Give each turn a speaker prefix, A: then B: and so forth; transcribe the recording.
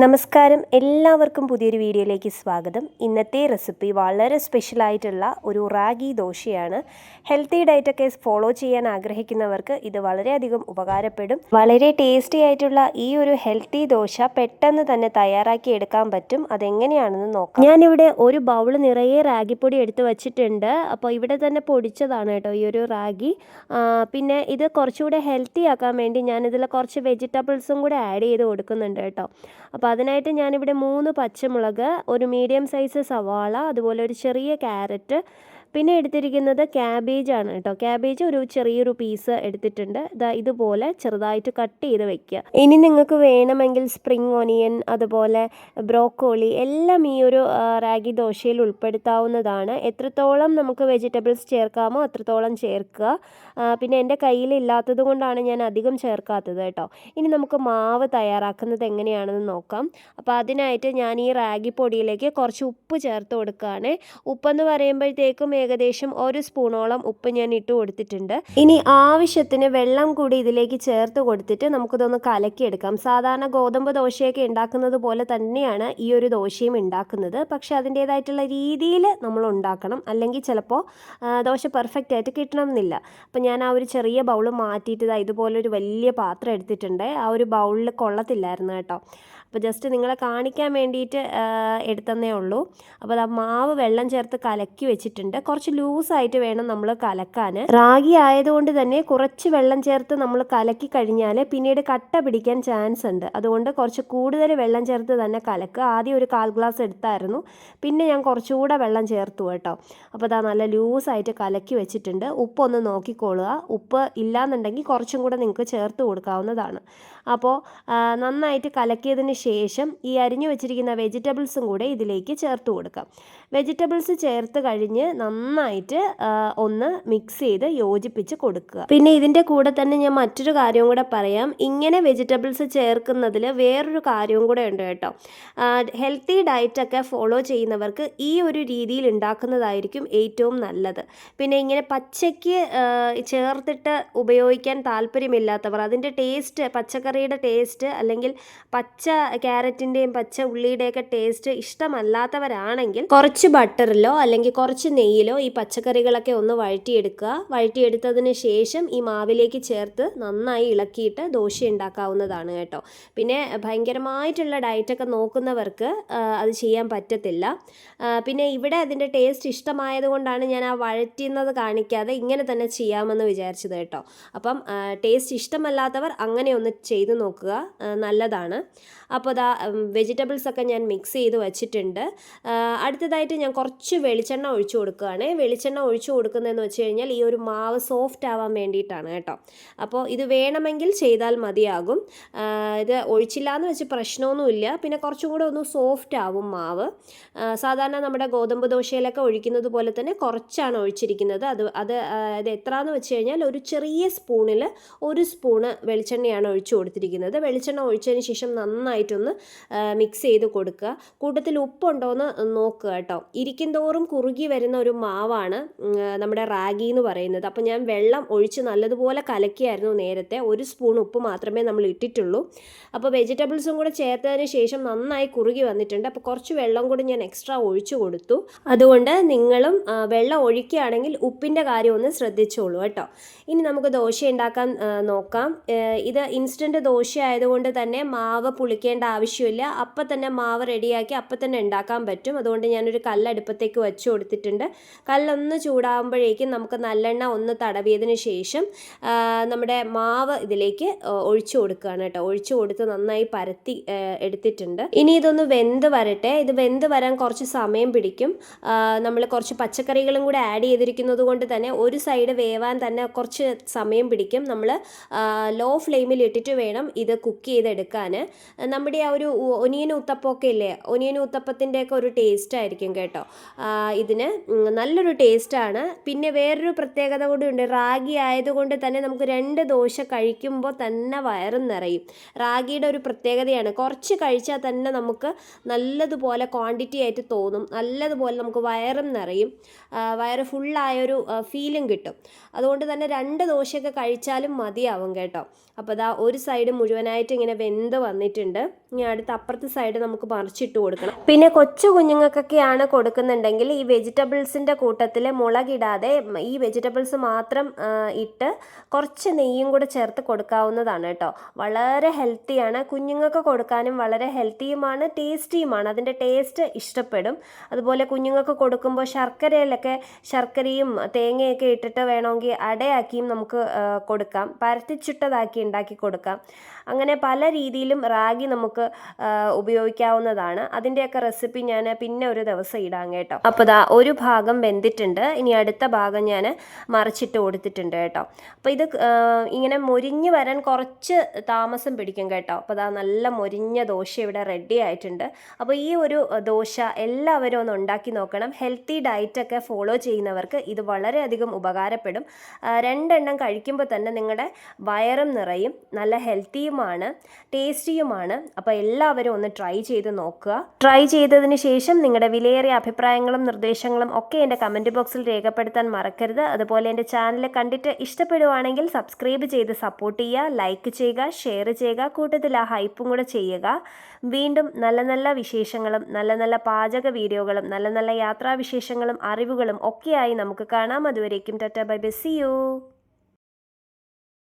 A: നമസ്കാരം. എല്ലാവർക്കും പുതിയൊരു വീഡിയോയിലേക്ക് സ്വാഗതം. ഇന്നത്തെ റെസിപ്പി വളരെ സ്പെഷ്യലായിട്ടുള്ള ഒരു റാഗി ദോശയാണ്. ഹെൽത്തി ഡയറ്റൊക്കെ ഫോളോ ചെയ്യാൻ ആഗ്രഹിക്കുന്നവർക്ക് ഇത് വളരെയധികം ഉപകാരപ്പെടും. വളരെ ടേസ്റ്റി ആയിട്ടുള്ള ഈ ഒരു ഹെൽത്തി ദോശ പെട്ടെന്ന് തന്നെ തയ്യാറാക്കി എടുക്കാൻ പറ്റും. അതെങ്ങനെയാണെന്ന് നോക്കാം. ഞാനിവിടെ ഒരു ബൗൾ നിറയെ റാഗിപ്പൊടി എടുത്ത് വെച്ചിട്ടുണ്ട്. അപ്പോൾ ഇവിടെ തന്നെ പൊടിച്ചതാണ് കേട്ടോ ഈ ഒരു റാഗി. പിന്നെ ഇത് കുറച്ചുകൂടെ ഹെൽത്തി ആക്കാൻ വേണ്ടി ഞാനിതിൽ കുറച്ച് വെജിറ്റബിൾസും കൂടെ ആഡ് ചെയ്ത് കൊടുക്കുന്നുണ്ട് കേട്ടോ. അപ്പോൾ അതിനായിട്ട് ഞാനിവിടെ മൂന്ന് പച്ചമുളക് ഒരു മീഡിയം സൈസ് സവാള അതുപോലെ ഒരു ചെറിയ ക്യാരറ്റ് പിന്നെ എടുത്തിരിക്കുന്നത് ക്യാബേജ് ആണ് കേട്ടോ. ക്യാബേജ് ഒരു ചെറിയൊരു പീസ് എടുത്തിട്ടുണ്ട്. ഇതാ ഇതുപോലെ ചെറുതായിട്ട് കട്ട് ചെയ്ത് വെക്കുക. ഇനി നിങ്ങൾക്ക് വേണമെങ്കിൽ സ്പ്രിംഗ് ഓണിയൻ അതുപോലെ ബ്രോക്കോളി എല്ലാം ഈ ഒരു റാഗി ദോശയിൽ ഉൾപ്പെടുത്താവുന്നതാണ്. എത്രത്തോളം നമുക്ക് വെജിറ്റബിൾസ് ചേർക്കാമോ അത്രത്തോളം ചേർക്കുക. പിന്നെ എന്റെ കയ്യിൽ ഇല്ലാത്തത് കൊണ്ടാണ് ഞാൻ അധികം ചേർക്കാത്തത് കേട്ടോ. ഇനി നമുക്ക് മാവ് തയ്യാറാക്കുന്നത് എങ്ങനെയാണെന്ന് നോക്കാം. അപ്പോൾ അതിനായിട്ട് ഞാൻ ഈ റാഗി പൊടിയിലേക്ക് കുറച്ച് ഉപ്പ് ചേർത്ത് കൊടുക്കുകയാണ്. ഉപ്പെന്ന് പറയുമ്പോഴത്തേക്കും ഏകദേശം ഒരു സ്പൂണോളം ഉപ്പ് ഞാൻ ഇട്ട് കൊടുത്തിട്ടുണ്ട്. ഇനി ആവശ്യത്തിന് വെള്ളം കൂടി ഇതിലേക്ക് ചേർത്ത് കൊടുത്തിട്ട് നമുക്കിതൊന്ന് കലക്കിയെടുക്കാം. സാധാരണ ഗോതമ്പ് ദോശയൊക്കെ ഉണ്ടാക്കുന്നത് പോലെ തന്നെയാണ് ഈ ഒരു ദോശയും ഉണ്ടാക്കുന്നത്. പക്ഷേ അതിന്റേതായിട്ടുള്ള രീതിയിൽ നമ്മൾ ഉണ്ടാക്കണം. അല്ലെങ്കിൽ ചിലപ്പോൾ ദോശ പെർഫെക്റ്റ് ആയിട്ട് കിട്ടണം എന്നില്ല അപ്പം ഞാൻ ആ ഒരു ചെറിയ ബൗൾ മാറ്റിയിട്ട് ഇതുപോലെ ഇതുപോലൊരു വലിയ പാത്രം എടുത്തിട്ടുണ്ട്. ആ ഒരു ബൗളിൽ കൊള്ളത്തില്ലായിരുന്നു കേട്ടോ. അപ്പോൾ ജസ്റ്റ് നിങ്ങളെ കാണിക്കാൻ വേണ്ടിയിട്ട് എടുത്തന്നേ ഉള്ളൂ. അപ്പോൾ ആ മാവ് വെള്ളം ചേർത്ത് കലക്കി വെച്ചിട്ടുണ്ട്. കുറച്ച് ലൂസായിട്ട് വേണം നമ്മൾ കലക്കാൻ. റാഗി ആയതുകൊണ്ട് തന്നെ കുറച്ച് വെള്ളം ചേർത്ത് നമ്മൾ കലക്കി കഴിഞ്ഞാൽ പിന്നീട് കട്ട പിടിക്കാൻ ചാൻസ് ഉണ്ട്. അതുകൊണ്ട് കുറച്ച് കൂടുതൽ വെള്ളം ചേർത്ത് തന്നെ കലക്കുക. ആദ്യം ഒരു കാൽ ഗ്ലാസ് എടുത്തായിരുന്നു. പിന്നെ ഞാൻ കുറച്ചുകൂടെ വെള്ളം ചേർത്തു കേട്ടോ. അപ്പോൾ അതാ നല്ല ലൂസായിട്ട് കലക്കി വെച്ചിട്ടുണ്ട്. ഉപ്പൊന്ന് നോക്കിക്കോളുക. ഉപ്പ് ഇല്ലാന്നുണ്ടെങ്കിൽ കുറച്ചും കൂടെ നിങ്ങൾക്ക് ചേർത്ത് കൊടുക്കാവുന്നതാണ്. അപ്പോൾ നന്നായിട്ട് കലക്കിയതിന് ശേഷം ഈ അരിഞ്ഞു വെച്ചിരിക്കുന്ന വെജിറ്റബിൾസും കൂടെ ഇതിലേക്ക് ചേർത്ത് കൊടുക്കാം. വെജിറ്റബിൾസ് ചേർത്ത് കഴിഞ്ഞ് നന്നായിട്ട് ഒന്ന് മിക്സ് ചെയ്ത് യോജിപ്പിച്ച് കൊടുക്കുക. പിന്നെ ഇതിന്റെ കൂടെ തന്നെ ഞാൻ മറ്റൊരു കാര്യവും കൂടെ പറയാം. ഇങ്ങനെ വെജിറ്റബിൾസ് ചേർക്കുന്നതിൽ വേറൊരു കാര്യവും കൂടെ ഉണ്ട് കേട്ടോ. ഹെൽത്തി ഡയറ്റൊക്കെ ഫോളോ ചെയ്യുന്നവർക്ക് ഈ ഒരു രീതിയിൽ ഉണ്ടാക്കുന്നതായിരിക്കും ഏറ്റവും നല്ലത്. പിന്നെ ഇങ്ങനെ പച്ചയ്ക്ക് ചേർത്തിട്ട് ഉപയോഗിക്കാൻ താല്പര്യമില്ലാത്തവർ അതിന്റെ ടേസ്റ്റ് പച്ചക്കറിയുടെ ടേസ്റ്റ് അല്ലെങ്കിൽ പച്ച ക്യാരറ്റിന്റെയും പച്ച ഉള്ളിയുടെയൊക്കെ ടേസ്റ്റ് ഇഷ്ടമല്ലാത്തവരാണെങ്കിൽ കുറച്ച് ബട്ടറിലോ അല്ലെങ്കിൽ കുറച്ച് നെയ്യിലോ ഈ പച്ചക്കറികളൊക്കെ ഒന്ന് വഴറ്റിയെടുക്കുക. വഴറ്റിയെടുത്തതിന് ശേഷം ഈ മാവിലേക്ക് ചേർത്ത് നന്നായി ഇളക്കിയിട്ട് ദോശ ഉണ്ടാക്കാവുന്നതാണ് കേട്ടോ. പിന്നെ ഭയങ്കരമായിട്ടുള്ള ഡയറ്റൊക്കെ നോക്കുന്നവർക്ക് അത് ചെയ്യാൻ പറ്റത്തില്ല. പിന്നെ ഇവിടെ അതിന്റെ ടേസ്റ്റ് ഇഷ്ടമായതുകൊണ്ടാണ് ഞാൻ ആ വഴറ്റുന്നത് കാണിക്കാതെ ഇങ്ങനെ തന്നെ ചെയ്യാമെന്ന് വിചാരിച്ചത് കേട്ടോ. അപ്പം ടേസ്റ്റ് ഇഷ്ടമല്ലാത്തവർ അങ്ങനെ ഒന്ന് ചെയ്ത് നോക്കുക നല്ലതാണ്. അപ്പോൾ ഇതാ വെജിറ്റബിൾസ് ഒക്കെ ഞാൻ മിക്സ് ചെയ്ത് വെച്ചിട്ടുണ്ട്. അടുത്തതായിട്ട് ഞാൻ കുറച്ച് വെളിച്ചെണ്ണ ഒഴിച്ചു കൊടുക്കുകയാണ്. വെളിച്ചെണ്ണ ഒഴിച്ചു കൊടുക്കുന്നതെന്ന് വെച്ച് കഴിഞ്ഞാൽ ഈ ഒരു മാവ് സോഫ്റ്റ് ആവാൻ വേണ്ടിയിട്ടാണ് കേട്ടോ. അപ്പോൾ ഇത് വേണമെങ്കിൽ ചെയ്താൽ മതിയാകും. ഇത് ഒഴിച്ചില്ല എന്ന് വെച്ച് പ്രശ്നമൊന്നുമില്ല. പിന്നെ കുറച്ചും കൂടെ ഒന്ന് സോഫ്റ്റ് ആവും മാവ്. സാധാരണ നമ്മുടെ ഗോതമ്പ് ദോശയിലൊക്കെ ഒഴിക്കുന്നത് പോലെ തന്നെ കുറച്ചാണ് ഒഴിച്ചിരിക്കുന്നത്. അത് അത് അത് എത്രയെന്ന് വെച്ച് കഴിഞ്ഞാൽ ഒരു ചെറിയ സ്പൂണിൽ ഒരു സ്പൂണ് വെളിച്ചെണ്ണയാണ് ഒഴിച്ചു കൊടുത്തിരിക്കുന്നത്. വെളിച്ചെണ്ണ ഒഴിച്ചതിന് ശേഷം നന്നായിട്ടൊന്ന് മിക്സ് ചെയ്ത് കൊടുക്കുക. കൂട്ടത്തിൽ ഉപ്പുണ്ടോ എന്ന് നോക്കുക കേട്ടോ. ഇരിക്കും തോറും കുറുകി വരുന്ന ഒരു മാവാണ് നമ്മുടെ റാഗി എന്ന് പറയുന്നത്. അപ്പോൾ ഞാൻ വെള്ളം ഒഴിച്ച് നല്ലതുപോലെ കലക്കിയായിരുന്നു നേരത്തെ. ഒരു സ്പൂൺ ഉപ്പ് മാത്രമേ നമ്മൾ ഇട്ടിട്ടുള്ളൂ. അപ്പോൾ വെജിറ്റബിൾസും കൂടെ ചേർത്തതിന് ശേഷം നന്നായി കുറുകി വന്നിട്ടുണ്ട്. അപ്പോൾ കുറച്ച് വെള്ളം കൂടി ഞാൻ എക്സ്ട്രാ ഒഴിച്ചു കൊടുത്തു. അതുകൊണ്ട് നിങ്ങളും വെള്ളം ഒഴിക്കുകയാണെങ്കിൽ ഉപ്പിന്റെ കാര്യം ഒന്ന് ശ്രദ്ധിച്ചോളൂ കേട്ടോ. ഇനി നമുക്ക് ദോശ ഉണ്ടാക്കാൻ നോക്കാം. ഇത് ഇൻസ്റ്റന്റ് ദോശ ആയതുകൊണ്ട് തന്നെ മാവ് പുളിക്കേണ്ട ആവശ്യമില്ല. അപ്പം തന്നെ മാവ് റെഡിയാക്കി അപ്പം തന്നെ ഉണ്ടാക്കാൻ പറ്റും. അതുകൊണ്ട് ഞാനൊരു കല്ലടുപ്പത്തേക്ക് വെച്ച് കൊടുത്തിട്ടുണ്ട്. കല്ലൊന്ന് ചൂടാകുമ്പോഴേക്കും നമുക്ക് നല്ലെണ്ണ ഒന്ന് തടവിയതിന് ശേഷം നമ്മുടെ മാവ് ഇതിലേക്ക് ഒഴിച്ചു കൊടുക്കുകയാണ് കേട്ടോ. ഒഴിച്ചു കൊടുത്ത് നന്നായി പരത്തി എടുത്തിട്ടുണ്ട്. ഇനി ഇതൊന്ന് വെന്ത് വരട്ടെ. ഇത് വെന്ത് വരാൻ കുറച്ച് സമയം പിടിക്കും. നമ്മൾ കുറച്ച് പച്ചക്കറികളും കൂടെ ആഡ് ചെയ്തിരിക്കുന്നത് കൊണ്ട് തന്നെ ഒരു സൈഡ് വേവാൻ തന്നെ കുറച്ച് സമയം പിടിക്കും. നമ്മൾ ലോ ഫ്ലെയിമിൽ ഇട്ടിട്ട് വേണം ഇത് കുക്ക് ചെയ്തെടുക്കാൻ നമ്മുടെ ആ ഒരു ഒനിയൻ ഉത്തപ്പമൊക്കെ ഇല്ലേ ഒനിയൻ ഉത്തപ്പത്തിന്റെ ഒക്കെ ഒരു ടേസ്റ്റ് ആയിരിക്കും കേട്ടോ. ഇതിന് നല്ലൊരു ടേസ്റ്റാണ് പിന്നെ വേറൊരു പ്രത്യേകത കൂടിയുണ്ട് റാഗി ആയതുകൊണ്ട് തന്നെ നമുക്ക് രണ്ട് ദോശ കഴിക്കുമ്പോൾ തന്നെ വയറും നിറയും. റാഗിയുടെ ഒരു പ്രത്യേകതയാണ്. കുറച്ച് കഴിച്ചാൽ തന്നെ നമുക്ക് നല്ലതുപോലെ ക്വാണ്ടിറ്റി ആയിട്ട് തോന്നും. നല്ലതുപോലെ നമുക്ക് വയറും നിറയും. വയറ് ഫുള്ളായൊരു ഫീലും കിട്ടും. അതുകൊണ്ട് തന്നെ രണ്ട് ദോശയൊക്കെ കഴിച്ചാലും മതിയാവും കേട്ടോ. അപ്പോൾ അതാ ഒരു സൈഡ് മുഴുവനായിട്ട് ഇങ്ങനെ വെന്ത് വന്നിട്ടുണ്ട്. ഇനി അടുത്ത അപ്പുറത്തെ സൈഡ് നമുക്ക് മറിച്ചിട്ട് കൊടുക്കണം. പിന്നെ കൊച്ചു കുഞ്ഞുങ്ങൾക്കൊക്കെയാണ് കൊടുക്കുന്നുണ്ടെങ്കിൽ ഈ വെജിറ്റബിൾസിന്റെ കൂട്ടത്തിൽ മുളകിടാതെ ഈ വെജിറ്റബിൾസ് മാത്രം ഇട്ട് കുറച്ച് നെയ്യും കൂടെ ചേർത്ത് കൊടുക്കാവുന്നതാണ് കേട്ടോ. വളരെ ഹെൽത്തിയാണ് കുഞ്ഞുങ്ങൾക്ക് കൊടുക്കാനും വളരെ ഹെൽത്തിയുമാണ് ടേസ്റ്റിയുമാണ് അതിന്റെ ടേസ്റ്റ് ഇഷ്ടപ്പെടും. അതുപോലെ കുഞ്ഞുങ്ങൾക്ക് കൊടുക്കുമ്പോൾ ശർക്കരയിലൊക്കെ ശർക്കരയും തേങ്ങയൊക്കെ ഇട്ടിട്ട് വേണമെങ്കിൽ അടയാക്കിയും നമുക്ക് കൊടുക്കാം. പരത്തിച്ചുട്ടതാക്കി ഉണ്ടാക്കി കൊടുക്കാം. അങ്ങനെ പല രീതിയിലും റാഗി നമുക്ക് ആ, ഉപയോഗിക്കാവുന്നതാണ്. അതിന്റെയൊക്കെ റെസിപ്പി ഞാൻ പിന്നെ ഒരു ദിവസം ഇടാം കേട്ടോ. അപ്പോൾ ദാ ഒരു ഭാഗം വെന്തിട്ടുണ്ട്. ഇനി അടുത്ത ഭാഗം ഞാൻ മറിച്ചിട്ട് കൊടുത്തിട്ടുണ്ട് കേട്ടോ. അപ്പോൾ ഇത് ഇങ്ങനെ മുരിഞ്ഞ് വരാൻ കുറച്ച് താമസം പിടിക്കും കേട്ടോ. അപ്പോൾ ദാ നല്ല മുരിഞ്ഞ ദോശ ഇവിടെ റെഡി ആയിട്ടുണ്ട്. അപ്പോൾ ഈ ഒരു ദോശ എല്ലാവരും ഒന്ന് ഉണ്ടാക്കി നോക്കണം. ഹെൽത്തി ഡയറ്റൊക്കെ ഫോളോ ചെയ്യുന്നവർക്ക് ഇത് വളരെയധികം ഉപകാരപ്പെടും. രണ്ടെണ്ണം കഴിക്കുമ്പോൾ തന്നെ നിങ്ങളുടെ വയറും നിറയും നല്ല ഹെൽത്തിയുമാണ് ടേസ്റ്റിയുമാണ് അപ്പോൾ എല്ലാവരും ഒന്ന് ട്രൈ ചെയ്ത് നോക്കുക. ട്രൈ ചെയ്തതിന് ശേഷം നിങ്ങളുടെ വിലയേറിയ അഭിപ്രായങ്ങളും നിർദ്ദേശങ്ങളും ഒക്കെ എന്റെ കമന്റ് ബോക്സിൽ രേഖപ്പെടുത്താൻ മറക്കരുത്. അതുപോലെ എന്റെ ചാനൽ കണ്ടിട്ട് ഇഷ്ടപ്പെടുവാണെങ്കിൽ സബ്സ്ക്രൈബ് ചെയ്ത് സപ്പോർട്ട് ചെയ്യുക ലൈക്ക് ചെയ്യുക ഷെയർ ചെയ്യുക കൂട്ടത്തിൽ ആ ഹൈപ്പും കൂടെ ചെയ്യുക. വീണ്ടും നല്ല നല്ല വിശേഷങ്ങളും നല്ല നല്ല പാചക വീഡിയോകളും നല്ല നല്ല യാത്രാവിശേഷങ്ങളും അറിവുകളും ഒക്കെയായി നമുക്ക് കാണാം. അതുവരേക്കും tata bye bye see you